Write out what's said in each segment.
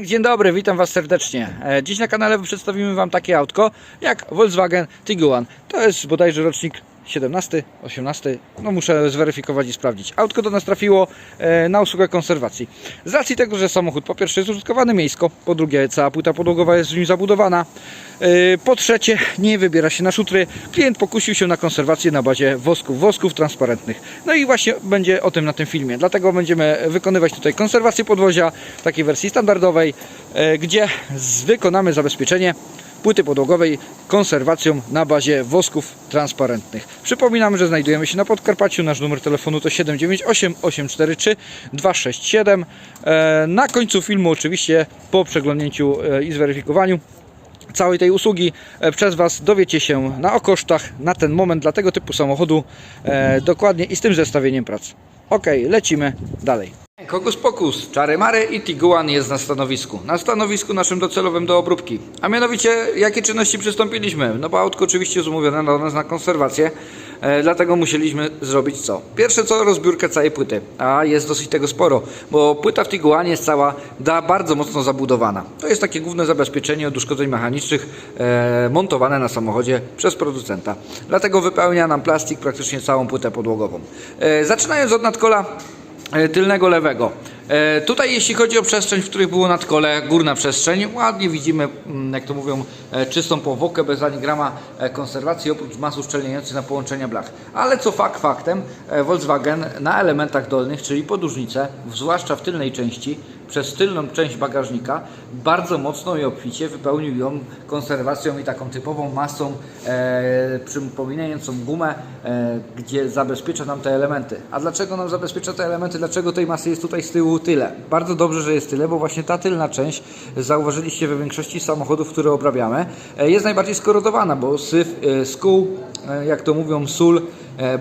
Dzień dobry, witam Was serdecznie. E, Dziś na kanale przedstawimy Wam takie autko jak Volkswagen Tiguan. To jest bodajże rocznik 17, 18, no muszę zweryfikować i sprawdzić. Autko do nas trafiło e, na usługę konserwacji. Z racji tego, że samochód po pierwsze jest użytkowany miejsko, po drugie cała płyta podłogowa jest w nim zabudowana, e, po trzecie nie wybiera się na szutry, klient pokusił się na konserwację na bazie wosków, wosków transparentnych. No i właśnie będzie o tym na tym filmie. Dlatego będziemy wykonywać tutaj konserwację podwozia w takiej wersji standardowej, e, gdzie wykonamy zabezpieczenie płyty podłogowej konserwacją na bazie wosków transparentnych. Przypominam, że znajdujemy się na Podkarpaciu. Nasz numer telefonu to 798 843 267. E, Na końcu filmu oczywiście po przeglądnięciu e, i zweryfikowaniu całej tej usługi e, przez Was dowiecie się na o kosztach na ten moment dla tego typu samochodu e, dokładnie i z tym zestawieniem prac. Ok, lecimy dalej. Kokus pokus, czary mary i Tiguan jest na stanowisku. Na stanowisku naszym docelowym do obróbki. A mianowicie, jakie czynności przystąpiliśmy? No bo autko oczywiście jest umówione do nas na konserwację, e, dlatego musieliśmy zrobić co? Pierwsze co, rozbiórkę całej płyty. A jest dosyć tego sporo, bo płyta w Tiguanie jest cała da, bardzo mocno zabudowana. To jest takie główne zabezpieczenie od uszkodzeń mechanicznych e, montowane na samochodzie przez producenta. Dlatego wypełnia nam plastik praktycznie całą płytę podłogową. E, zaczynając od nadkola tylnego lewego. E, Tutaj jeśli chodzi o przestrzeń, w której było nadkole, górna przestrzeń, ładnie widzimy, mm, jak to mówią, e, czystą powłokę bez ani grama e, konserwacji, oprócz mas uszczelniających na połączenia blach. Ale co fakt faktem, e, Volkswagen na elementach dolnych, czyli podłużnice, zwłaszcza w tylnej części, przez tylną część bagażnika, bardzo mocno i obficie wypełnił ją konserwacją i taką typową masą e, przypominającą gumę, e, gdzie zabezpiecza nam te elementy. A dlaczego nam zabezpiecza te elementy? Dlaczego tej masy jest tutaj z tyłu tyle? Bardzo dobrze, że jest tyle, bo właśnie ta tylna część, zauważyliście we większości samochodów, które obrabiamy, e, jest najbardziej skorodowana, bo syf, e, skół, e, jak to mówią, sól,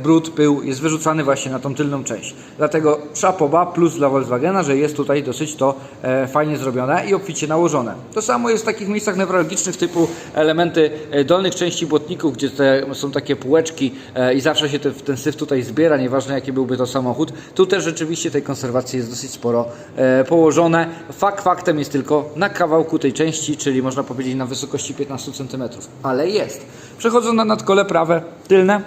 brud, pył jest wyrzucany właśnie na tą tylną część. Dlatego szapoba plus dla Volkswagena, że jest tutaj dosyć to e, fajnie zrobione i obficie nałożone. To samo jest w takich miejscach newralgicznych typu elementy e, dolnych części błotników, gdzie są takie półeczki e, i zawsze się te, ten syf tutaj zbiera, nieważne jaki byłby to samochód. Tu też rzeczywiście tej konserwacji jest dosyć sporo e, położone. Fakt faktem jest tylko na kawałku tej części, czyli można powiedzieć na wysokości 15 cm. Ale jest. Przechodząc na nadkole prawe, tylne,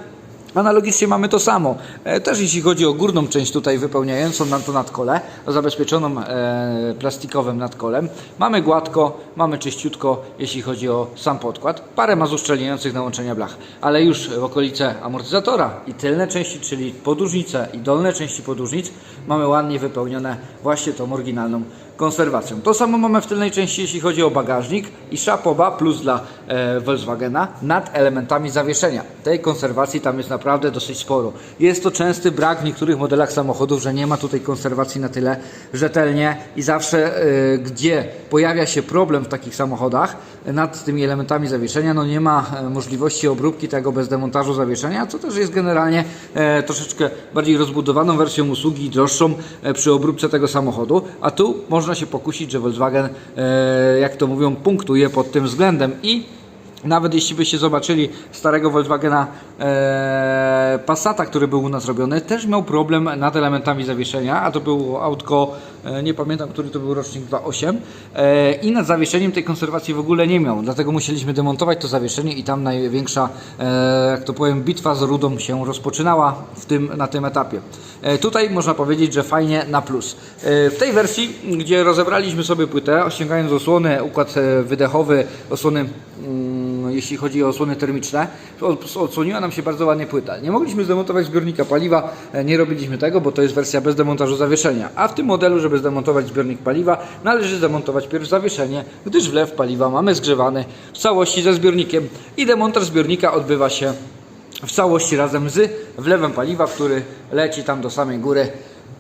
Analogicznie mamy to samo. E, Też jeśli chodzi o górną część tutaj wypełniającą nam to nadkole, zabezpieczoną e, plastikowym nadkolem, mamy gładko, mamy czyściutko, jeśli chodzi o sam podkład. Parę ma uszczelniających na łączenia blach, ale już w okolice amortyzatora i tylne części, czyli podłużnice i dolne części podłużnic, mamy ładnie wypełnione właśnie tą oryginalną konserwacją. To samo mamy w tylnej części, jeśli chodzi o bagażnik i szapoba plus dla e, Volkswagena nad elementami zawieszenia. Tej konserwacji tam jest naprawdę dosyć sporo. Jest to częsty brak w niektórych modelach samochodów, że nie ma tutaj konserwacji na tyle rzetelnie i zawsze e, gdzie pojawia się problem w takich samochodach nad tymi elementami zawieszenia, no nie ma e, możliwości obróbki tego bez demontażu zawieszenia, co też jest generalnie e, troszeczkę bardziej rozbudowaną wersją usługi, droższą e, przy obróbce tego samochodu, a tu można się pokusić, że Volkswagen, e, jak to mówią, punktuje pod tym względem i nawet jeśli byście zobaczyli starego Volkswagena e, Passata, który był u nas robiony, też miał problem nad elementami zawieszenia, a to było autko, e, nie pamiętam, który to był rocznik 2.8 e, i nad zawieszeniem tej konserwacji w ogóle nie miał, dlatego musieliśmy demontować to zawieszenie i tam największa, e, jak to powiem, bitwa z rudą się rozpoczynała w tym, na tym etapie. E, tutaj można powiedzieć, że fajnie na plus. E, w tej wersji, gdzie rozebraliśmy sobie płytę, osiągając osłony, układ e, wydechowy, osłony mm, jeśli chodzi o osłony termiczne, od- odsłoniła nam się bardzo ładnie płyta. Nie mogliśmy zdemontować zbiornika paliwa, e, nie robiliśmy tego, bo to jest wersja bez demontażu zawieszenia. A w tym modelu, żeby zdemontować zbiornik paliwa, należy zdemontować pierw zawieszenie, gdyż wlew paliwa mamy zgrzewany w całości ze zbiornikiem i demontaż zbiornika odbywa się w całości razem z wlewem paliwa, który leci tam do samej góry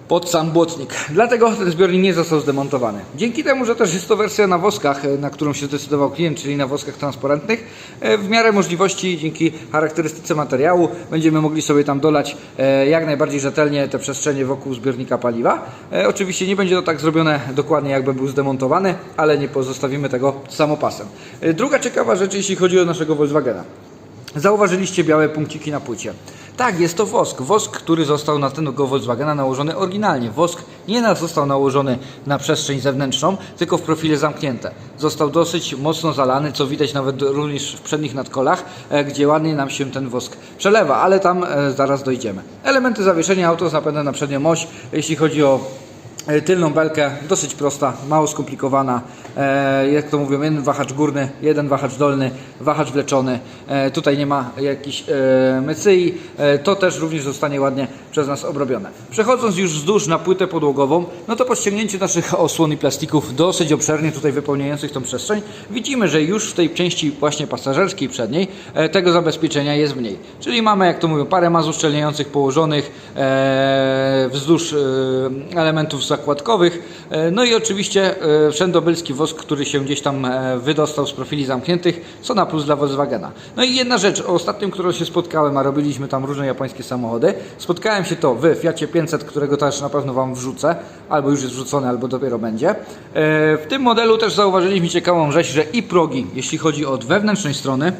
pod sam błotnik. Dlatego ten zbiornik nie został zdemontowany. Dzięki temu, że też jest to wersja na woskach, e, na którą się zdecydował klient, czyli na woskach transparentnych, e, w miarę możliwości, dzięki charakterystyce materiału, będziemy mogli sobie tam dolać e, jak najbardziej rzetelnie te przestrzenie wokół zbiornika paliwa. Oczywiście nie będzie to tak zrobione dokładnie, jakby był zdemontowany, ale nie pozostawimy tego samopasem. Druga ciekawa rzecz, jeśli chodzi o naszego Volkswagena. Zauważyliście białe punkciki na płycie. Tak, jest to wosk. Wosk, który został na tego Volkswagena nałożony oryginalnie. Wosk nie został nałożony na przestrzeń zewnętrzną, tylko w profile zamknięte. Został dosyć mocno zalany, co widać nawet również w przednich nadkolach, e, gdzie ładnie nam się ten wosk przelewa, ale tam e, zaraz dojdziemy. Elementy zawieszenia auto z napędem na przednią oś, jeśli chodzi o Tylną belkę dosyć prosta, mało skomplikowana. E, jak to mówią, jeden wahacz górny, jeden wahacz dolny, wahacz wleczony. E, tutaj nie ma jakichś e, mycyi. E, to też również zostanie ładnie przez nas obrobione. Przechodząc już wzdłuż na płytę podłogową, no to po ściągnięciu naszych osłon i plastików dosyć obszernie tutaj wypełniających tą przestrzeń, widzimy, że już w tej części właśnie pasażerskiej przedniej e, tego zabezpieczenia jest mniej. Czyli mamy, jak to mówią, parę maz uszczelniających położonych e, wzdłuż e, elementów zakładkowych. No i oczywiście wszędobylski wosk, który się gdzieś tam wydostał z profili zamkniętych, co na plus dla Volkswagena. No i jedna rzecz, ostatnią, którą się spotkałem, a robiliśmy tam różne japońskie samochody, spotkałem się to w Fiacie 500, którego też na pewno Wam wrzucę, albo już jest wrzucony, albo dopiero będzie. E, W tym modelu też zauważyliśmy ciekawą rzecz, że i progi, jeśli chodzi od wewnętrznej strony,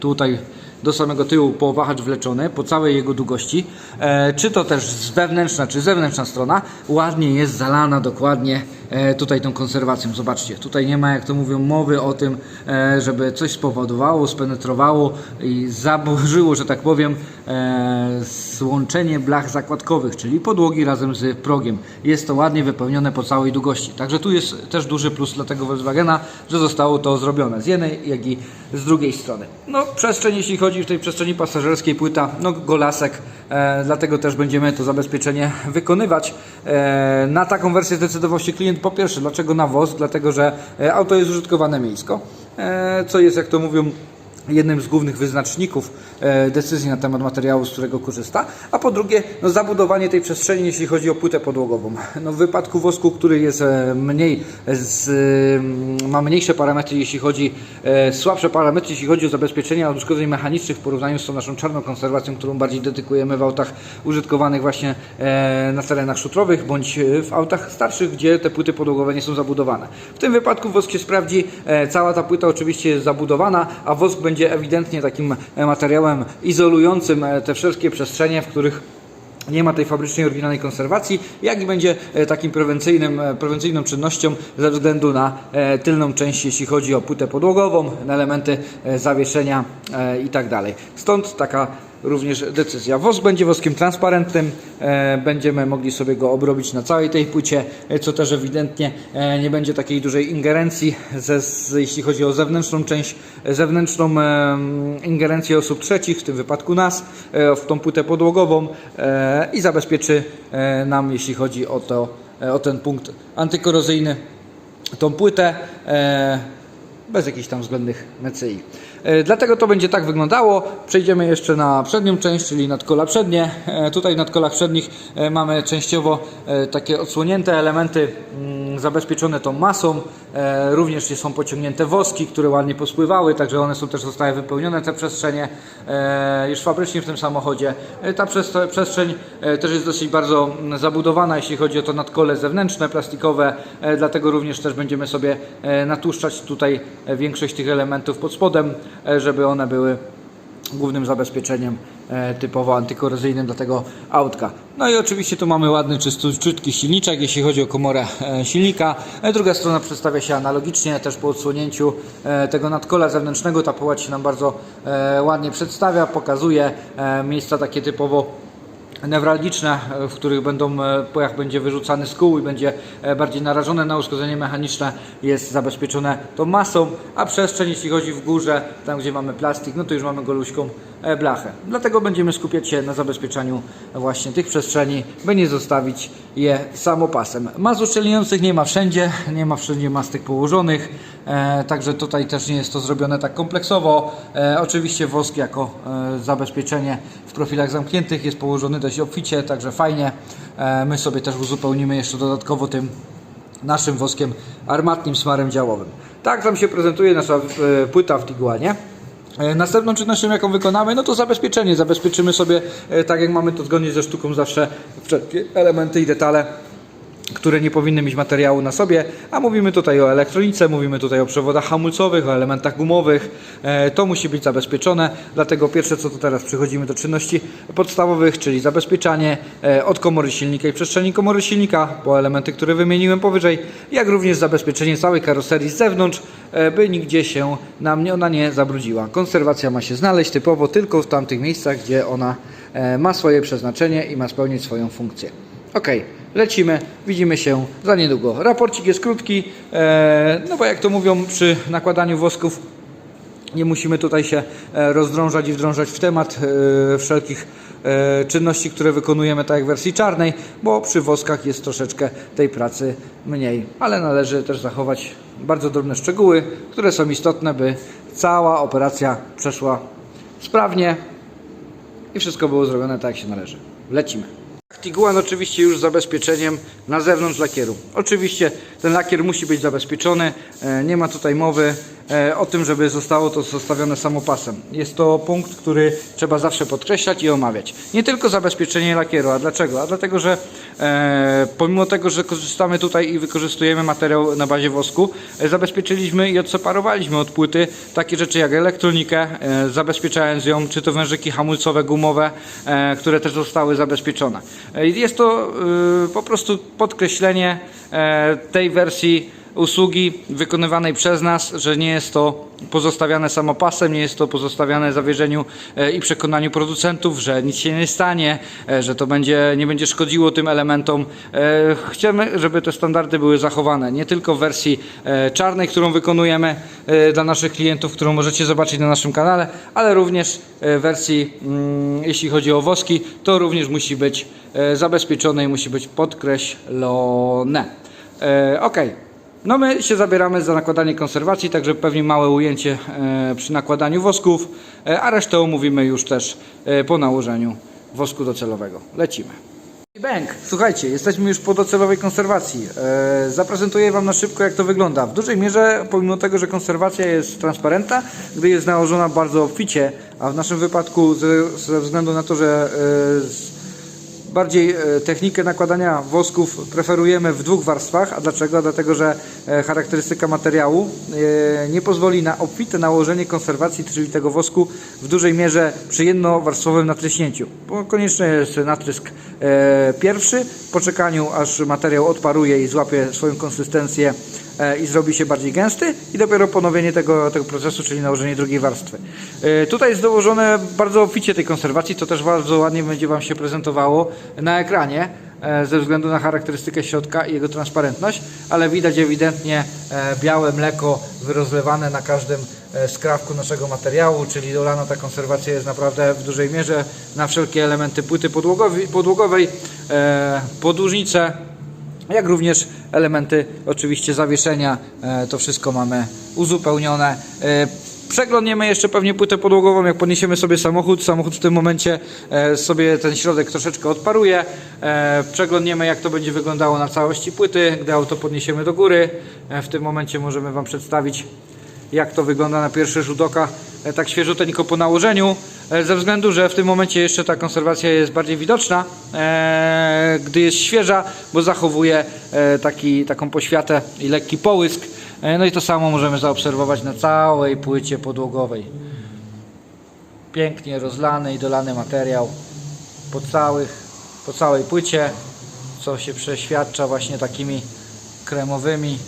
tutaj do samego tyłu po wahacz wleczony, po całej jego długości, e, czy to też z wewnętrzna, czy zewnętrzna strona, ładnie jest zalana dokładnie tutaj tą konserwacją. Zobaczcie, tutaj nie ma, jak to mówią, mowy o tym, e, żeby coś spowodowało, spenetrowało i zaburzyło, że tak powiem, e, złączenie blach zakładkowych, czyli podłogi razem z progiem. Jest to ładnie wypełnione po całej długości. Także tu jest też duży plus dla tego Volkswagena, że zostało to zrobione z jednej, jak i z drugiej strony. No, przestrzeń, jeśli chodzi w tej przestrzeni pasażerskiej, płyta, no golasek, e, dlatego też będziemy to zabezpieczenie wykonywać. E, na taką wersję zdecydował się klient po pierwsze, dlaczego na? Dlatego, że e, auto jest użytkowane miejsko, e, co jest, jak to mówią, jednym z głównych wyznaczników e, decyzji na temat materiału, z którego korzysta, a po drugie no, zabudowanie tej przestrzeni, jeśli chodzi o płytę podłogową. No, w wypadku wosku, który jest e, mniej, z, mm, ma mniejsze parametry, jeśli chodzi, e, słabsze parametry, jeśli chodzi o zabezpieczenia od uszkodzeń mechanicznych w porównaniu z tą naszą czarną konserwacją, którą bardziej dedykujemy w autach użytkowanych właśnie e, na terenach szutrowych, bądź e, w autach starszych, gdzie te płyty podłogowe nie są zabudowane. W tym wypadku wosk się sprawdzi, e, cała ta płyta oczywiście jest zabudowana, a wosk będzie ewidentnie takim e, materiałem izolującym e, te wszystkie przestrzenie, w których nie ma tej fabrycznej, oryginalnej konserwacji, jak i będzie e, takim prewencyjnym, prewencyjną czynnością ze względu na tylną część, jeśli chodzi o płytę podłogową, elementy zawieszenia i tak dalej. Stąd taka również decyzja. Wosk będzie woskiem transparentnym, e, będziemy mogli sobie go obrobić na całej tej płycie, e, co też ewidentnie e, nie będzie takiej dużej ingerencji, ze, jeśli chodzi o zewnętrzną część, zewnętrzną ingerencję osób trzecich, w tym wypadku nas, w tą płytę podłogową i zabezpieczy nam, jeśli chodzi o, to, o ten punkt antykorozyjny, tą płytę. Bez jakichś tam względnych mecyi. E, Dlatego to będzie tak wyglądało. Przejdziemy jeszcze na przednią część, czyli nadkola przednie. E, Tutaj na kolach przednich e, mamy częściowo takie odsłonięte elementy mm, zabezpieczone tą masą. Również są pociągnięte woski, które ładnie pospływały, także one są też zostały wypełnione te przestrzenie już fabrycznie w tym samochodzie. Ta przest- przestrzeń też jest dosyć bardzo mm, zabudowana, jeśli chodzi o to nadkole zewnętrzne, plastikowe, dlatego również też będziemy sobie natłuszczać tutaj większość tych elementów pod spodem, żeby one były głównym zabezpieczeniem e, typowo antykorozyjnym dla tego autka. No i oczywiście tu mamy ładny, czyściutki silniczek, jeśli chodzi o komorę e, silnika. E, Druga strona przedstawia się analogicznie, też po odsłonięciu e, tego nadkola zewnętrznego ta połać się nam bardzo e, ładnie przedstawia, pokazuje e, miejsca takie typowo newralgiczne, e, w których będą e, pojazd będzie wyrzucany z kół i będzie e, bardziej narażone na uszkodzenie mechaniczne, jest zabezpieczone tą masą, a przestrzeń, jeśli chodzi w górze, tam gdzie mamy plastik, no to już mamy goluśką blachę. Dlatego będziemy skupiać się na zabezpieczaniu właśnie tych przestrzeni, by nie zostawić je samopasem. Mas uszczelniających nie ma wszędzie, nie ma wszędzie mas tych położonych, e, także tutaj też nie jest to zrobione tak kompleksowo. E, oczywiście wosk jako e, zabezpieczenie w profilach zamkniętych jest położony dość obficie, także fajnie. E, my sobie też uzupełnimy jeszcze dodatkowo tym naszym woskiem armatnim smarem działowym. Tak tam się prezentuje nasza e, płyta w Tiguanie. E, Następną czynnością, jaką wykonamy, no to zabezpieczenie. Zabezpieczymy sobie, tak jak mamy to zgodnie ze sztuką, zawsze wszelkie elementy i detale które nie powinny mieć materiału na sobie, a mówimy tutaj o elektronice, mówimy tutaj o przewodach hamulcowych, o elementach gumowych. E, To musi być zabezpieczone, dlatego pierwsze co to teraz przechodzimy do czynności podstawowych, czyli zabezpieczanie e, od komory silnika i przestrzeni komory silnika, po elementy, które wymieniłem powyżej, jak również zabezpieczenie całej karoserii z zewnątrz, e, by nigdzie się nam ona nie zabrudziła. Konserwacja ma się znaleźć typowo tylko w tamtych miejscach, gdzie ona ma swoje przeznaczenie i ma spełnić swoją funkcję. Ok, lecimy, widzimy się za niedługo. Raporcik jest krótki, e, no bo jak to mówią przy nakładaniu wosków, nie musimy tutaj się e, rozdrążać i wdrążać w temat e, wszelkich czynności, które wykonujemy tak jak w wersji czarnej, bo przy woskach jest troszeczkę tej pracy mniej, ale należy też zachować bardzo drobne szczegóły, które są istotne, by cała operacja przeszła sprawnie i wszystko było zrobione tak jak się należy. Lecimy. Tiguan oczywiście już z zabezpieczeniem na zewnątrz lakieru. Oczywiście ten lakier musi być zabezpieczony, e, nie ma tutaj mowy e, o tym, żeby zostało to zostawione samopasem. Jest to punkt, który trzeba zawsze podkreślać i omawiać. Nie tylko zabezpieczenie lakieru, a dlaczego? A dlatego, że e, pomimo tego, że korzystamy tutaj i wykorzystujemy materiał na bazie wosku, zabezpieczyliśmy i odseparowaliśmy od płyty takie rzeczy jak elektronikę, zabezpieczając ją, czy to wężyki hamulcowe, gumowe, które też zostały zabezpieczone. Jest to e, po prostu podkreślenie e, tej wersji usługi wykonywanej przez nas, że nie jest to pozostawiane samopasem, nie jest to pozostawiane zawierzeniu e, i przekonaniu producentów, że nic się nie stanie, e, że to będzie, nie będzie szkodziło tym elementom. E, Chcemy, żeby te standardy były zachowane nie tylko w wersji czarnej, którą wykonujemy dla naszych klientów, którą możecie zobaczyć na naszym kanale, ale również w wersji, mm, jeśli chodzi o woski, to również musi być zabezpieczone i musi być podkreślone. Ok. No my się zabieramy za nakładanie konserwacji, także pewnie małe ujęcie e, przy nakładaniu wosków, e, a resztę omówimy już też e, po nałożeniu wosku docelowego. Lecimy. Bang! Słuchajcie, jesteśmy już po docelowej konserwacji. Zaprezentuję Wam na szybko, jak to wygląda. W dużej mierze, pomimo tego, że konserwacja jest transparentna, gdy jest nałożona bardzo obficie, a w naszym wypadku ze, względu na to, że bardziej e, technikę nakładania wosków preferujemy w dwóch warstwach. A dlaczego? Dlatego, że e, charakterystyka materiału e, nie pozwoli na obfite nałożenie konserwacji, czyli tego wosku w dużej mierze przy jednowarstwowym natryśnięciu. Bo konieczny jest natrysk pierwszy, po czekaniu aż materiał odparuje i złapie swoją konsystencję i zrobi się bardziej gęsty i dopiero ponowienie tego, tego procesu, czyli nałożenie drugiej warstwy. E, Tutaj jest dołożone bardzo obficie tej konserwacji, to też bardzo ładnie będzie Wam się prezentowało na ekranie e, ze względu na charakterystykę środka i jego transparentność, ale widać ewidentnie e, białe mleko wyrozlewane na każdym e, skrawku naszego materiału, czyli dolana ta konserwacja jest naprawdę w dużej mierze na wszelkie elementy płyty podłogowej, e, podłużnice, jak również elementy oczywiście zawieszenia. E, To wszystko mamy uzupełnione. E, Przeglądniemy jeszcze pewnie płytę podłogową, jak podniesiemy sobie samochód. Samochód w tym momencie e, sobie ten środek troszeczkę odparuje. Przeglądniemy jak to będzie wyglądało na całości płyty, gdy auto podniesiemy do góry. W tym momencie możemy Wam przedstawić jak to wygląda na pierwszy rzut oka, e, tak świeżuteńko po nałożeniu, e, ze względu, że w tym momencie jeszcze ta konserwacja jest bardziej widoczna, e, gdy jest świeża, bo zachowuje taki, taką poświatę i lekki połysk. No i to samo możemy zaobserwować na całej płycie podłogowej. Pięknie rozlany i dolany materiał po, całych, po całej płycie, co się przeświadcza właśnie takimi kremowymi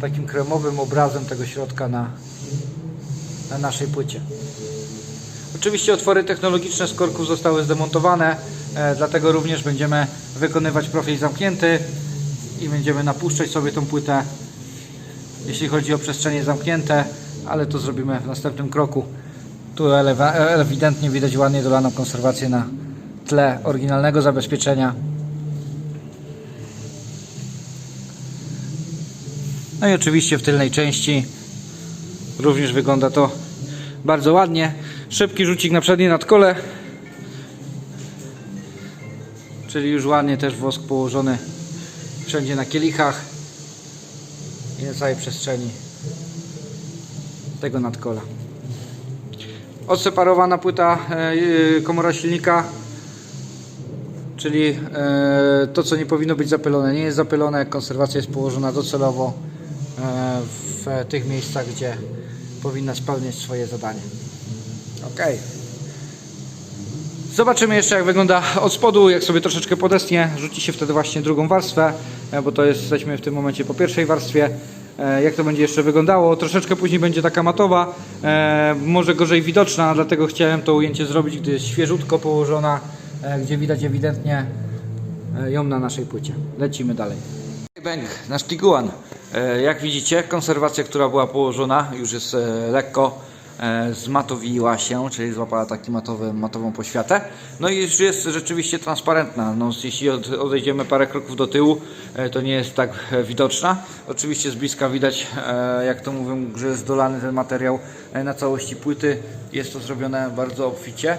takim kremowym obrazem tego środka na, na naszej płycie. Oczywiście otwory technologiczne z korków zostały zdemontowane, e, dlatego również będziemy wykonywać profil zamknięty i będziemy napuszczać sobie tą płytę, jeśli chodzi o przestrzenie zamknięte, ale to zrobimy w następnym kroku. Tu elewa- ewidentnie widać ładnie dolaną konserwację na tle oryginalnego zabezpieczenia. No i oczywiście w tylnej części również wygląda to bardzo ładnie. Szybki rzucik na przednie nadkole. Czyli już ładnie też wosk położony wszędzie na kielichach i na całej przestrzeni tego nadkola. odseparowana płyta e, e, komora silnika, czyli e, to co nie powinno być zapylone nie jest zapylone, konserwacja jest położona docelowo w tych miejscach, gdzie powinna spełniać swoje zadanie. Ok. Zobaczymy jeszcze jak wygląda od spodu, jak sobie troszeczkę podestnie, rzuci się wtedy właśnie drugą warstwę, e, bo to jest, jesteśmy w tym momencie po pierwszej warstwie. E, Jak to będzie jeszcze wyglądało? Troszeczkę później będzie taka matowa, e, może gorzej widoczna, dlatego chciałem to ujęcie zrobić, gdy jest świeżutko położona, gdzie widać ewidentnie ją na naszej płycie. Lecimy dalej. Bang, nasz Tiguan. E, Jak widzicie, konserwacja, która była położona, już jest e, lekko e, zmatowiła się, czyli złapała taki matowy, matową poświatę. No i już jest rzeczywiście transparentna. No, jeśli od- odejdziemy parę kroków do tyłu, to nie jest tak widoczna. Oczywiście z bliska widać, jak to mówią, że jest dolany ten materiał na całości płyty. Jest to zrobione bardzo obficie.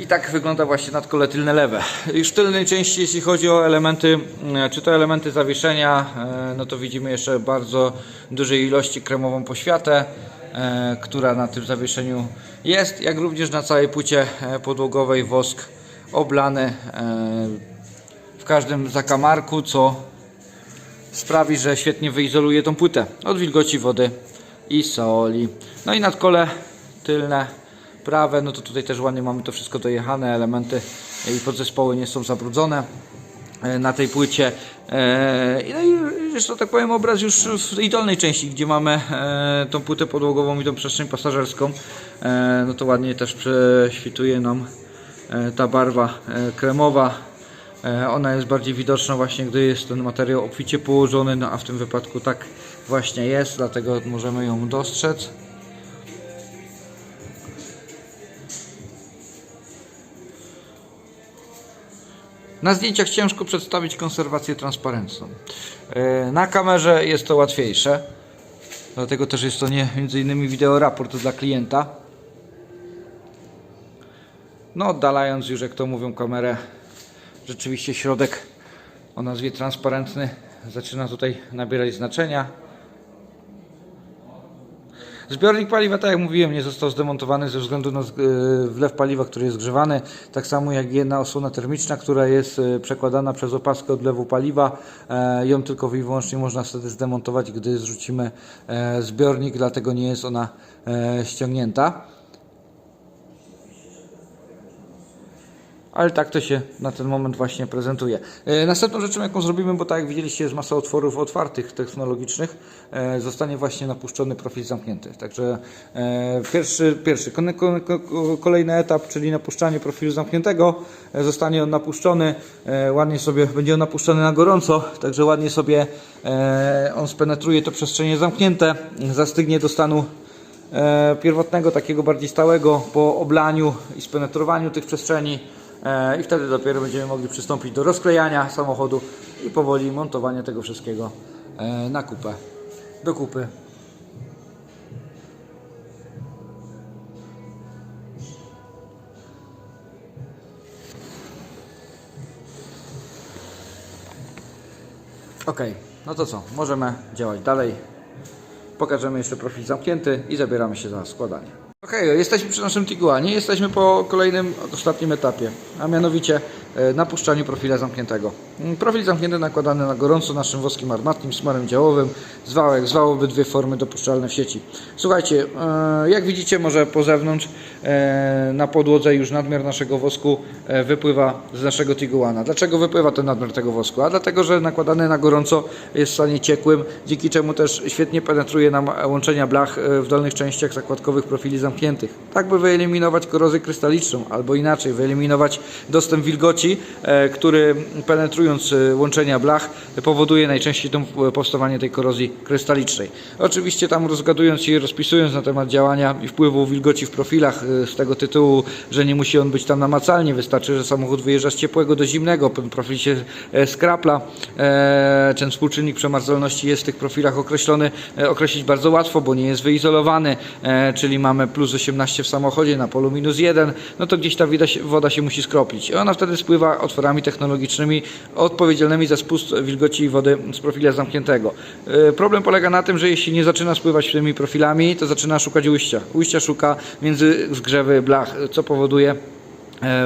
I tak wygląda właśnie nadkole tylne lewe. Już w tylnej części, jeśli chodzi o elementy, e, czy to elementy zawieszenia, e, no to widzimy jeszcze bardzo dużej ilości kremową poświatę, e, która na tym zawieszeniu jest, jak również na całej płycie podłogowej wosk oblany w każdym zakamarku, co sprawi, że świetnie wyizoluje tą płytę od wilgoci wody i soli. No i nadkole tylne, prawe, no to tutaj też ładnie mamy to wszystko dojechane, elementy i podzespoły nie są zabrudzone e, na tej płycie. E, No i że tak powiem obraz już w tej dolnej części, gdzie mamy e, tą płytę podłogową i tą przestrzeń pasażerską, no to ładnie też prześwituje nam ta barwa kremowa. Ona jest bardziej widoczna właśnie, gdy jest ten materiał obficie położony, no a w tym wypadku tak właśnie jest, dlatego możemy ją dostrzec. Na zdjęciach ciężko przedstawić konserwację transparentną. E, Na kamerze jest to łatwiejsze, dlatego też jest to nie między innymi wideo raport dla klienta. No oddalając już, jak to mówią, kamerę, rzeczywiście środek o nazwie transparentny zaczyna tutaj nabierać znaczenia. Zbiornik paliwa, tak jak mówiłem, nie został zdemontowany ze względu na e, wlew paliwa, który jest grzewany. Tak samo jak jedna osłona termiczna, która jest e, przekładana przez opaskę odlewu paliwa. E, Ją tylko i wyłącznie można wtedy zdemontować, gdy zrzucimy zbiornik, dlatego nie jest ona ściągnięta. Ale tak to się na ten moment właśnie prezentuje. E, Następną rzeczą, jaką zrobimy, bo tak jak widzieliście, jest masa otworów otwartych, technologicznych, e, zostanie właśnie napuszczony profil zamknięty. Także e, pierwszy, pierwszy kolejny etap, czyli napuszczanie profilu zamkniętego, zostanie on napuszczony, ładnie sobie, będzie on napuszczony na gorąco, także ładnie sobie on spenetruje to przestrzenie zamknięte, zastygnie do stanu pierwotnego, takiego bardziej stałego po oblaniu i spenetrowaniu tych przestrzeni i wtedy dopiero będziemy mogli przystąpić do rozklejania samochodu i powoli montowania tego wszystkiego e, na kupę, do kupy. Ok, no to co, możemy działać dalej. Pokażemy jeszcze profil zamknięty i zabieramy się za składanie. Ok, jesteśmy przy naszym Tiguanie, jesteśmy po kolejnym, ostatnim etapie, a mianowicie napuszczaniu profila zamkniętego. Mm, Profil zamknięty nakładany na gorąco naszym woskiem armatnim, smarem działowym, zwał jak zwał, obydwie formy dopuszczalne w sieci. Słuchajcie, e, jak widzicie może po zewnątrz e, na podłodze już nadmiar naszego wosku e, wypływa z naszego Tiguana. Dlaczego wypływa ten nadmiar tego wosku? A dlatego, że nakładany na gorąco jest w stanie ciekłym, dzięki czemu też świetnie penetruje nam łączenia blach e, w dolnych częściach zakładkowych profili zamkniętych. Tak by wyeliminować korozję krystaliczną, albo inaczej, wyeliminować dostęp wilgoci, e, który penetrując e, łączenia blach powoduje najczęściej e, powstawanie tej korozji krystalicznej. Oczywiście tam rozgadując i rozpisując na temat działania i wpływu wilgoci w profilach z tego tytułu, że nie musi on być tam namacalnie, wystarczy, że samochód wyjeżdża z ciepłego do zimnego, profil się skrapla, ten współczynnik przemarzalności jest w tych profilach określony, określić bardzo łatwo, bo nie jest wyizolowany, czyli mamy plus 18 w samochodzie, na polu minus 1, no to gdzieś ta woda się, musi skroplić. Ona wtedy spływa spływa otworami technologicznymi odpowiedzialnymi za spust wilgoci wody z profila zamkniętego. E, Problem polega na tym, że jeśli nie zaczyna spływać tymi profilami, to zaczyna szukać ujścia. Ujścia szuka między zgrzewy blach, co powoduje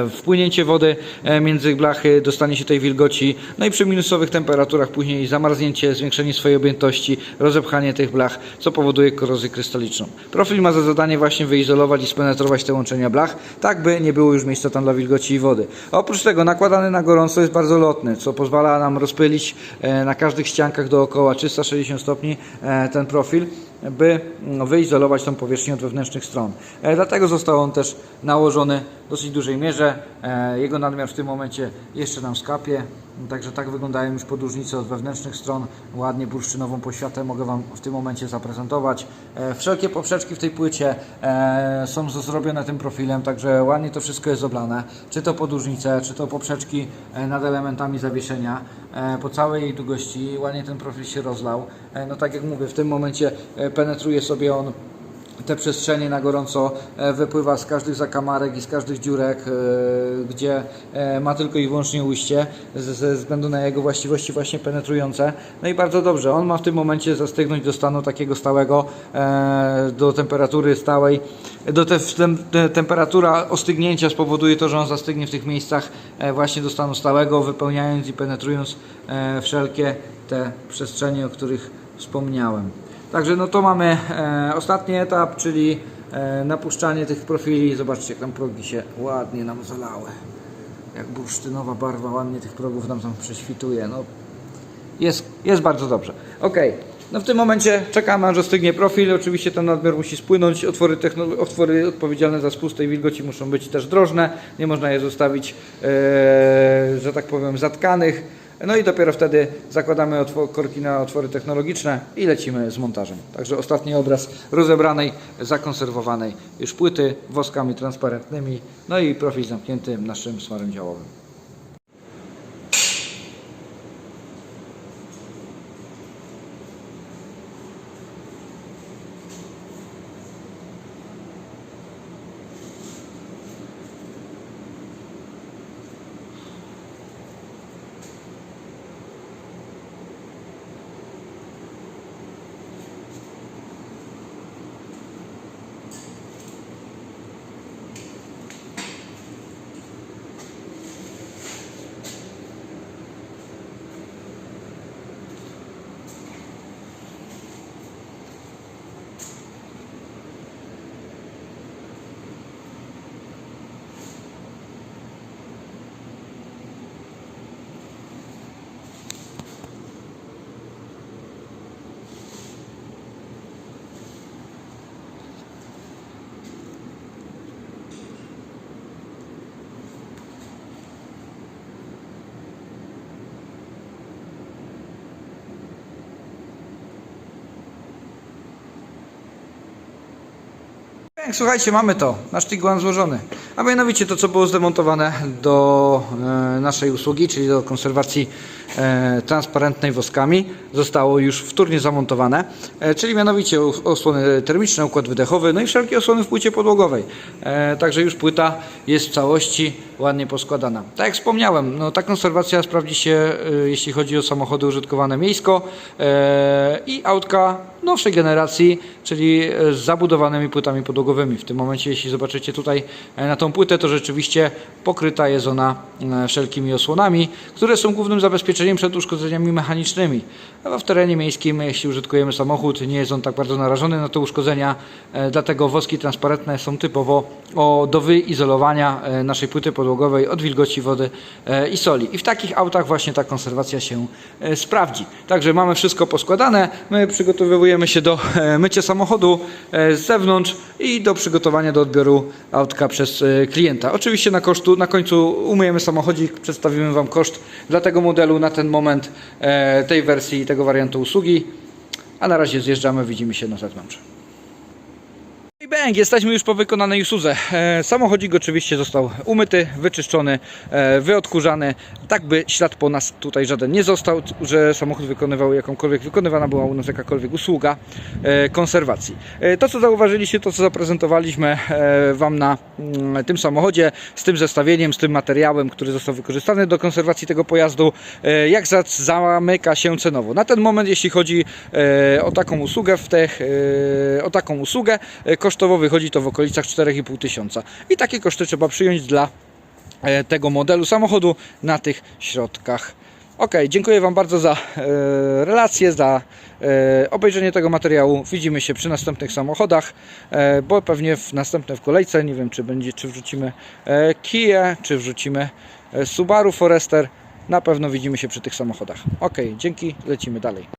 Wpłynięcie wody e, między blachy, dostanie się tej wilgoci, no i przy minusowych temperaturach później zamarznięcie, zwiększenie swojej objętości, rozepchanie tych blach, co powoduje korozję krystaliczną. Profil ma za zadanie właśnie wyizolować i spenetrować te łączenia blach, tak by nie było już miejsca tam dla wilgoci i wody. Oprócz tego nakładany na gorąco jest bardzo lotny, co pozwala nam rozpylić e, na każdych ściankach dookoła 360 stopni e, ten profil by wyizolować tą powierzchnię od wewnętrznych stron. E, Dlatego został on też nałożony w dosyć dużej mierze. E, Jego nadmiar w tym momencie jeszcze nam skapie. Także tak wyglądają już podróżnice od wewnętrznych stron. Ładnie bursztynową poświatę mogę Wam w tym momencie zaprezentować. E, Wszelkie poprzeczki w tej płycie e, są zrobione tym profilem, także ładnie to wszystko jest oblane. Czy to podróżnice, czy to poprzeczki e, nad elementami zawieszenia. Po całej jej długości ładnie ten profil się rozlał. No tak jak mówię, w tym momencie penetruje sobie on te przestrzenie na gorąco e, wypływa z każdych zakamarek i z każdych dziurek, e, gdzie e, ma tylko i wyłącznie ujście, ze względu na jego właściwości właśnie penetrujące. No i bardzo dobrze, on ma w tym momencie zastygnąć do stanu takiego stałego, do temperatury stałej. Do te, te, temperatura ostygnięcia spowoduje to, że on zastygnie w tych miejscach właśnie do stanu stałego, wypełniając i penetrując wszelkie te przestrzenie, o których wspomniałem. Także no to mamy e, ostatni etap, czyli e, napuszczanie tych profili. Zobaczcie, jak tam progi się ładnie nam zalały. Jak bursztynowa barwa ładnie tych progów nam tam prześwituje. No, jest, jest bardzo dobrze. Ok. No w tym momencie czekamy aż ostygnie profil. Oczywiście ten nadmiar musi spłynąć. Otwory, otwory odpowiedzialne za spust tej wilgoci muszą być też drożne. Nie można je zostawić, e, że tak powiem, zatkanych. No i dopiero wtedy zakładamy korki na otwory technologiczne i lecimy z montażem. Także ostatni obraz rozebranej, zakonserwowanej już płyty woskami transparentnymi, no i profil zamknięty naszym smarem działowym. Tak, Słuchajcie, mamy to, nasz Tiguan złożony. A mianowicie to, co było zdemontowane do e, naszej usługi, czyli do konserwacji e, transparentnej woskami, zostało już wtórnie zamontowane, e, czyli mianowicie osłony termiczne, układ wydechowy, no i wszelkie osłony w płycie podłogowej. Także już płyta jest w całości ładnie poskładana. Tak jak wspomniałem, no, ta konserwacja sprawdzi się, e, jeśli chodzi o samochody użytkowane miejsko e, i autka nowszej generacji, czyli z zabudowanymi płytami podłogowymi. W tym momencie, jeśli zobaczycie tutaj e, na tą płytę, to rzeczywiście pokryta jest ona e, wszelkimi osłonami, które są głównym zabezpieczeniem przed uszkodzeniami mechanicznymi. A w terenie miejskim, jeśli użytkujemy samochód, nie jest on tak bardzo narażony na te uszkodzenia, dlatego woski transparentne są typowo do wyizolowania naszej płyty podłogowej od wilgoci wody e, i soli. I w takich autach właśnie ta konserwacja się e, sprawdzi. Także mamy wszystko poskładane. My przygotowujemy się do e, mycia samochodu z zewnątrz i do przygotowania do odbioru autka przez klienta. Oczywiście na kosztu, na końcu umyjemy samochodzik, przedstawimy Wam koszt dla tego modelu na ten moment tej wersji, tego wariantu usługi. A na razie zjeżdżamy, widzimy się na zewnątrz. Bang, jesteśmy już po wykonanej usłudze. E, samochodzik oczywiście został umyty, wyczyszczony, e, wyodkurzany, tak by ślad po nas tutaj żaden nie został, że samochód wykonywał jakąkolwiek, wykonywana była u nas jakakolwiek usługa e, konserwacji. To co zauważyliście, to co zaprezentowaliśmy Wam na mm, tym samochodzie, z tym zestawieniem, z tym materiałem, który został wykorzystany do konserwacji tego pojazdu, jak za- zamyka się cenowo. Na ten moment, jeśli chodzi o taką usługę w tech, e, o taką usługę, e, kosztowo wychodzi to w okolicach 4,5 tysiąca. I takie koszty trzeba przyjąć dla e, tego modelu samochodu na tych środkach. Ok, dziękuję Wam bardzo za e, relację, za e, obejrzenie tego materiału. Widzimy się przy następnych samochodach, e, bo pewnie w następne w kolejce, nie wiem czy będzie, czy wrzucimy e, Kia, czy wrzucimy e, Subaru Forester. Na pewno widzimy się przy tych samochodach. Ok, dzięki, lecimy dalej.